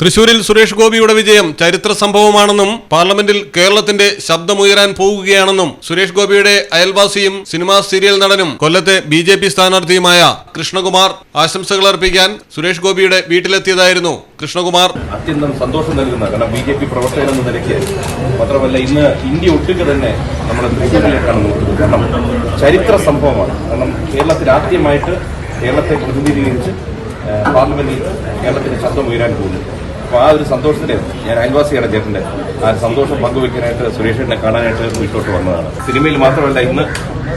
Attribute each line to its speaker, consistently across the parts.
Speaker 1: തൃശൂരിൽ സുരേഷ് ഗോപിയുടെ വിജയം ചരിത്ര സംഭവമാണെന്നും പാർലമെന്റിൽ കേരളത്തിന്റെ ശബ്ദമുയരാൻ പോവുകയാണെന്നും സുരേഷ് ഗോപിയുടെ അയൽവാസിയും സിനിമാ സീരിയൽ നടനും കൊല്ലത്തെ ബി ജെ പി സ്ഥാനാർത്ഥിയുമായ കൃഷ്ണകുമാർ ആശംസകൾ അർപ്പിക്കാൻ സുരേഷ് ഗോപിയുടെ വീട്ടിലെത്തിയതായിരുന്നു കൃഷ്ണകുമാർ.
Speaker 2: അത്യന്തം സന്തോഷം നൽകുന്ന കാരണം ബി ജെ പി പ്രവർത്തകൻ എന്ന നിലയ്ക്ക് മാത്രമല്ല ഇന്ന് ഇന്ത്യ ഒട്ടുക്ക് തന്നെ നമ്മുടെ തൃശ്ശൂരിലേക്കാണ് നോക്കുന്നത്. കാരണം ചരിത്ര സംഭവമാണ്. കാരണം കേരളത്തിൽ ആദ്യമായിട്ട് കേരളത്തെ പ്രതിനിധീകരിച്ച് പാർലമെന്റിൽ കേരളത്തിന്റെ ശബ്ദം ഉയരാൻ പോകുന്നു. അപ്പോൾ ആ ഒരു സന്തോഷത്തിന്റെ ഞാൻ അയൽവാസിയാണ് ചേട്ടന്റെ ആ സന്തോഷം പങ്കുവെക്കാനായിട്ട് സുരേഷേട്ടനെ കാണാനായിട്ട് വീട്ടിലോട്ട് വന്നതാണ്. സിനിമയിൽ മാത്രമല്ല ഇന്ന്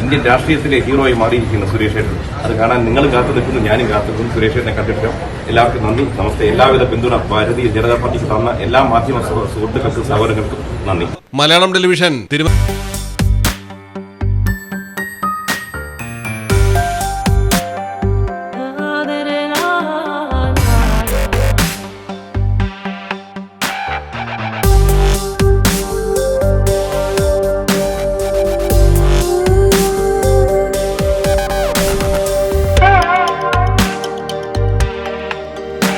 Speaker 2: ഇന്ത്യൻ രാഷ്ട്രീയത്തിലെ ഹീറോയി മാറിയിരിക്കുന്ന സുരേഷേട്ടൻ. അത് കാണാൻ നിങ്ങൾ കാത്തു നിൽക്കുന്നു ഞാനും കാത്തു നിൽക്കുന്നു. സുരേഷേട്ടനെ കണ്ടിട്ടും എല്ലാവർക്കും നന്ദി നമസ്തേ. എല്ലാവിധ പിന്തുണ ഭാരതീയ ജനതാ പാർട്ടിക്ക് തന്ന എല്ലാ മാധ്യമ സുഹൃ- സുഹൃത്തുക്കൾക്കും സഹോദരങ്ങൾക്കും നന്ദി.
Speaker 1: Malayalam television Thiruvananthapuram